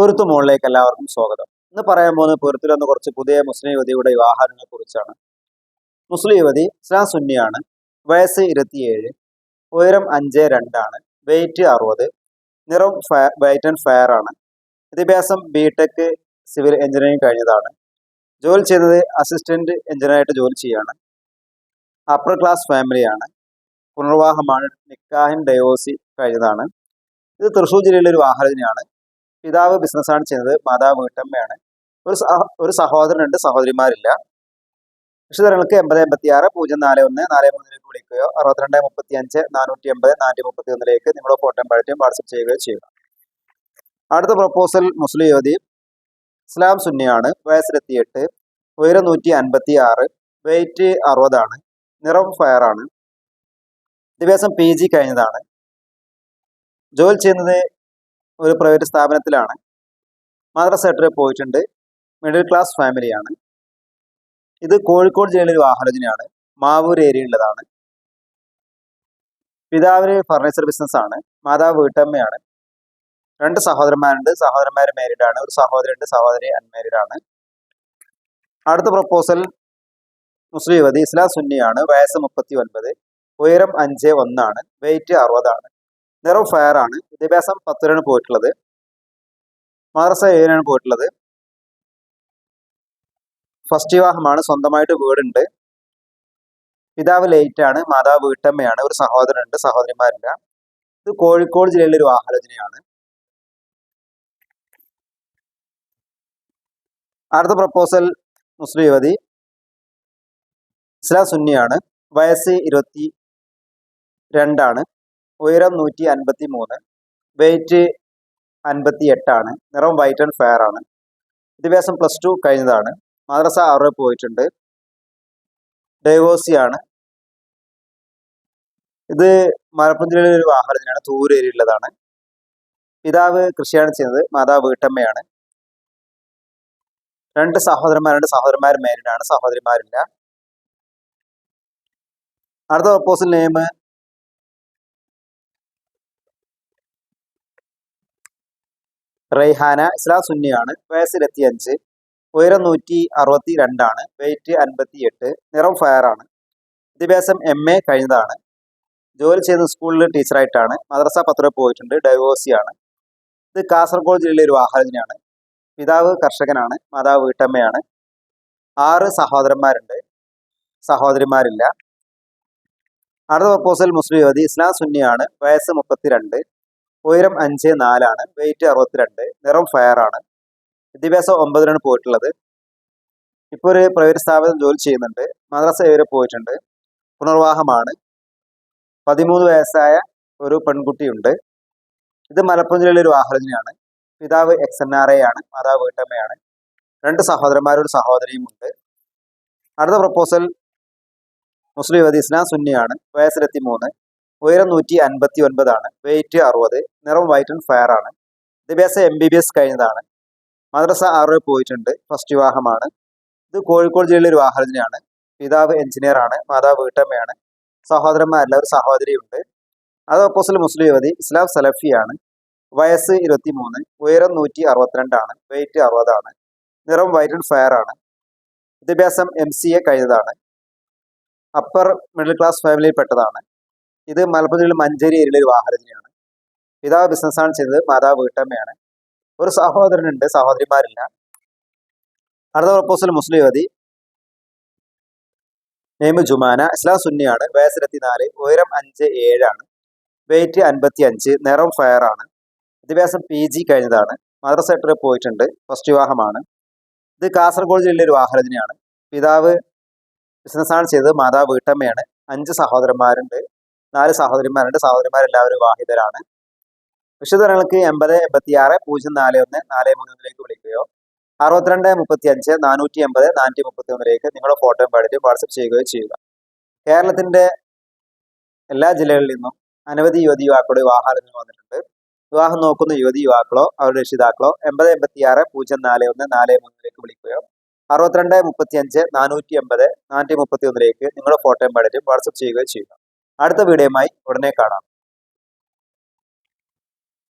പൊരുത്തു മുകളിലേക്ക് എല്ലാവർക്കും സ്വാഗതം. ഇന്ന് പറയാൻ പോകുന്ന പൊരുത്തിൽ വന്ന കുറച്ച് പുതിയ മുസ്ലിം യുവതിയുടെ വിവാഹങ്ങളെ കുറിച്ചാണ്. മുസ്ലിം യുവതി ഇസ്ലാം സുന്നിയാണ്. വയസ്സ് ഇരുപത്തിയേഴ് ഉയരം അഞ്ച് രണ്ടാണ് വെയിറ്റ് അറുപത് നിറം വൈറ്റ് ആൻഡ് ഫയർ ആണ്. വിദ്യാഭ്യാസം ബി ടെക് സിവിൽ എഞ്ചിനീയറിംഗ് കഴിഞ്ഞതാണ്. ജോലി ചെയ്തത് അസിസ്റ്റന്റ് എഞ്ചിനീയറായിട്ട് ജോലി ചെയ്യാണ്. അപ്പർ ക്ലാസ് ഫാമിലിയാണ് പുനർവാഹമാണ് നിക്കാഹിൻ ഡയോസി കഴിഞ്ഞതാണ്. ഇത് തൃശ്ശൂർ ജില്ലയിലെ ഒരു വാഹനത്തിനാണ് പിതാവ് ബിസിനസ്സാണ് ചെയ്യുന്നത് മാതാവ് വീട്ടമ്മയാണ്. ഒരു ഒരു സഹോദരനുണ്ട് സഹോദരിമാരില്ല. വിശദങ്ങൾക്ക് എൺപത് എൺപത്തി ആറ് പൂജ്യം നാല് ഒന്ന് നാല് മൂന്നിലേക്ക് വിളിക്കുകയോ അറുപത്തിരണ്ട് മുപ്പത്തി അഞ്ച് നാനൂറ്റി എൺപത് നാനൂറ്റി മുപ്പത്തി ഒന്നിലേക്ക് നിങ്ങളുടെ ഫോട്ടോ പഴറ്റും വാട്സപ്പ് ചെയ്യുകയോ ചെയ്യുക. അടുത്ത പ്രപ്പോസൽ മുസ്ലിം യുവതി ഇസ്ലാം സുന്നിയാണ് വയസ്സിലെത്തിയെട്ട് ഉയരം നൂറ്റി അൻപത്തി ആറ് വെയിറ്റ് അറുപതാണ് നിറം ആണ് വിദ്യാഭ്യാസം പി ജി കഴിഞ്ഞതാണ്. ജോലി ചെയ്യുന്നത് ഒരു പ്രൈവറ്റ് സ്ഥാപനത്തിലാണ്. മദ്രസ സെക്ടറിൽ പോയിട്ടുണ്ട്. മിഡിൽ ക്ലാസ് ഫാമിലിയാണ് ഇത് കോഴിക്കോട് ജില്ലയിലെ ഒരു ആലോചനയാണ് മാവൂർ ഏരിയയിലുള്ളതാണ് പിതാവിന് ഫർണിച്ചർ ബിസിനസ് ആണ്. മാതാവ് വീട്ടമ്മയാണ്. രണ്ട് സഹോദരന്മാരുണ്ട്. സഹോദരന്മാർ മാരീഡ് ആണ്. ഒരു സഹോദരി സഹോദരി അൺമാരീഡ് ആണ്. അടുത്ത പ്രപ്പോസൽ മുസ്ലിം യുവതി. ഇസ്ലാം സുന്നിയാണ്. വയസ്സ് മുപ്പത്തി ഒൻപത് ഉയരം അഞ്ച് ഒന്നാണ്. വെയിറ്റ് അറുപതാണ്. നിറം ഫയർ ആണ്. വിദ്യാഭ്യാസം പത്തിനാണ് പോയിട്ടുള്ളത്. മദ്രസ ഏഴിനാണ് പോയിട്ടുള്ളത്. ഫസ്റ്റ് വിവാഹമാണ്. സ്വന്തമായിട്ട് വീടുണ്ട്. പിതാവ് ലേറ്റ് ആണ്. മാതാവ് വീട്ടമ്മയാണ്. ഒരു സഹോദരനുണ്ട്. സഹോദരിമാരില്ല. ഇത് കോഴിക്കോട് ജില്ലയിലെ ഒരു ആലോചനയാണ്. അടുത്ത പ്രപ്പോസൽ മുസ്ലിം യുവതി. ഇസ്ലാം സുന്നിയാണ്. വയസ്സ് ഇരുപത്തി രണ്ടാണ്. ഉയരം നൂറ്റി അൻപത്തി മൂന്ന് വെയിറ്റ് അൻപത്തി എട്ടാണ് നിറം വൈറ്റ് ആൻഡ് ഫെയർ ആണ്. വിദ്യാഭ്യാസം പ്ലസ് ടു കഴിഞ്ഞതാണ്. മദ്രസ ആറ് പോയിട്ടുണ്ട്. ഡൈവോഴ്സിയാണ് ഇത് മലപ്പുറം ജില്ലയിലെ ഒരു വാഹനത്തിനാണ് ഉള്ളതാണ് പിതാവ് കൃഷിയാണ് ചെയ്യുന്നത്. മാതാവ് വീട്ടമ്മയാണ്. രണ്ട് സഹോദരന്മാരുണ്ട് സഹോദരന്മാർ മാരീഡാണ് സഹോദരിമാരില്ല. അടുത്ത ഓപ്പോസിറ്റ് നെയിം റൈഹാന ഇസ്ലാം സുന്നിയാണ് വയസ്സിലെത്തി അഞ്ച് ഉയരം നൂറ്റി അറുപത്തി രണ്ടാണ് വെയിറ്റ് അൻപത്തി എട്ട് നിറം ഫയർ ആണ്. വിദ്യാഭ്യാസം എം എ കഴിഞ്ഞതാണ്. ജോലി ചെയ്യുന്ന സ്കൂളിൽ ടീച്ചറായിട്ടാണ് മദ്രസ പത്ര പോയിട്ടുണ്ട് ഡൈവോഴ്സിയാണ് ഇത് കാസർഗോഡ് ജില്ലയിലെ ഒരു വാഹനത്തിനാണ് പിതാവ് കർഷകനാണ് മാതാവ് വീട്ടമ്മയാണ്. ആറ് സഹോദരന്മാരുണ്ട്. സഹോദരിമാരില്ല. അടുത്ത പ്രപ്പോസൽ മുസ്ലിം യുവതി ഇസ്ലാം സുന്നിയാണ് വയസ്സ് മുപ്പത്തിരണ്ട്. ഉയരം അഞ്ച് നാലാണ് വെയിറ്റ് അറുപത്തിരണ്ട് നിറം ഫയർ ആണ്. വിദ്യാഭ്യാസം ഒമ്പതിനാണ് പോയിട്ടുള്ളത്. ഇപ്പോൾ ഒരു പ്രൈവറ്റ് സ്ഥാപനം ജോലി ചെയ്യുന്നുണ്ട്. മദ്രസ വരെ പോയിട്ടുണ്ട്. പുനർവാഹമാണ് പതിമൂന്ന് വയസ്സായ ഒരു പെൺകുട്ടിയുണ്ട്. ഇത് മലപ്പുറം ജില്ലയിലെ ഒരു ആഹ്ലജനയാണ് പിതാവ് എക്സ് എൻ ആർ എ ആണ് മാതാവ് വീട്ടമ്മയാണ്. രണ്ട് സഹോദരന്മാരൊരു സഹോദരിയും ഉണ്ട്. അടുത്ത പ്രപ്പോസൽ മുസ്ലിം യുവതി ഇസ്ലാം സുന്നിയാണ്. വയസ്സിലെത്തി മൂന്ന്. ഉയരം നൂറ്റി അൻപത്തി ഒൻപതാണ് വെയിറ്റ് അറുപത്. നിറം വൈറ്റ് ആൻഡ് ഫയർ ആണ്. വിദ്യാഭ്യാസം എം ബി ബി എസ് കഴിഞ്ഞതാണ്. മദ്രസ ആറ് പോയിട്ടുണ്ട്. ഫസ്റ്റ് വിവാഹമാണ്. ഇത് കോഴിക്കോട് ജില്ലയിലെ ഒരു വാഹനത്തിനാണ് പിതാവ് എഞ്ചിനീയർ ആണ്. മാതാവ് വീട്ടമ്മയാണ്. സഹോദരന്മാരല്ല ഒരു സഹോദരിയുണ്ട്. അത് ഓപ്പോസിൽ മുസ്ലിം യുവതി ഇസ്ലാം സലഫിയാണ്. വയസ്സ് ഇരുപത്തി മൂന്ന് ഉയരം നൂറ്റി അറുപത്തിരണ്ടാണ് വെയിറ്റ് അറുപതാണ്. നിറം വൈറ്റ് ആൻഡ് ഫയർ ആണ്. വിദ്യാഭ്യാസം എം സി എ കഴിഞ്ഞതാണ്. അപ്പർ മിഡിൽ ക്ലാസ് ഫാമിലിയിൽ പെട്ടതാണ്. ഇത് മലപ്പുറം ജില്ലയിൽ മഞ്ചേരി ഏരിയയിലെ ഒരു വാഹനത്തിനാണ് പിതാവ് ബിസിനസ്സാണ് ചെയ്തത് മാതാവ് വീട്ടമ്മയാണ്. ഒരു സഹോദരനുണ്ട് സഹോദരിമാരില്ല. അടുത്ത പ്രപ്പോസൽ മുസ്ലിം യുവതി നെയ്മ് ജുമാന ഇസ്ലാം സുന്നിയാണ് വയസ്സ് നാല് ഉയരം അഞ്ച് ഏഴാണ് വെയിറ്റ് അൻപത്തി അഞ്ച് നിറം ഫയർ ആണ്. വിദ്യാഭ്യാസം പി ജി കഴിഞ്ഞതാണ് മദ്രസ സെക്ടറിൽ പോയിട്ടുണ്ട് ഫസ്റ്റ് വിവാഹമാണ്. ഇത് കാസർഗോഡ് ജില്ലയിലെ ഒരു വാഹനത്തിനാണ് പിതാവ് ബിസിനസ്സാണ് ചെയ്തത് മാതാവ് വീട്ടമ്മയാണ്. അഞ്ച് സഹോദരന്മാരുണ്ട്. നാല് സഹോദരിമാരുണ്ട് സഹോദരിമാരെല്ലാവരും വാഹിതരാണ്. വിശുദ്ധങ്ങൾക്ക് എൺപത് എൺപത്തി ആറ് പൂജ്യം നാല് ഒന്ന് നാല് മൂന്നിലേക്ക് വിളിക്കുകയോ അറുപത്തിരണ്ട് മുപ്പത്തി അഞ്ച് നാനൂറ്റി എൺപത് നാനൂറ്റി മുപ്പത്തി ഒന്നിലേക്ക് നിങ്ങളുടെ ഫോട്ടോയും പാടിയിട്ട് വാട്സപ്പ് ചെയ്യുകയോ ചെയ്യുക. കേരളത്തിന്റെ എല്ലാ ജില്ലകളിൽ നിന്നും അനവധി യുവതി യുവാക്കളുടെ വിവാഹാലോചന വന്നിട്ടുണ്ട്. വിവാഹം നോക്കുന്ന യുവതി യുവാക്കളോ അവരുടെ രക്ഷിതാക്കളോ എൺപത് എൺപത്തി ആറ് പൂജ്യം നാല് ഒന്ന് നാല് മൂന്നിലേക്ക് വിളിക്കുകയോ അറുപത്തിരണ്ട് മുപ്പത്തി അഞ്ച് നാനൂറ്റി എൺപത് നാനൂറ്റി മുപ്പത്തി ഒന്നിലേക്ക് നിങ്ങളുടെ ഫോട്ടോയും പാടിയിട്ട് വാട്സപ്പ് ചെയ്യുകയോ ചെയ്യുക. അടുത്ത വീഡിയോയുമായി ഉടനെ കാണാം.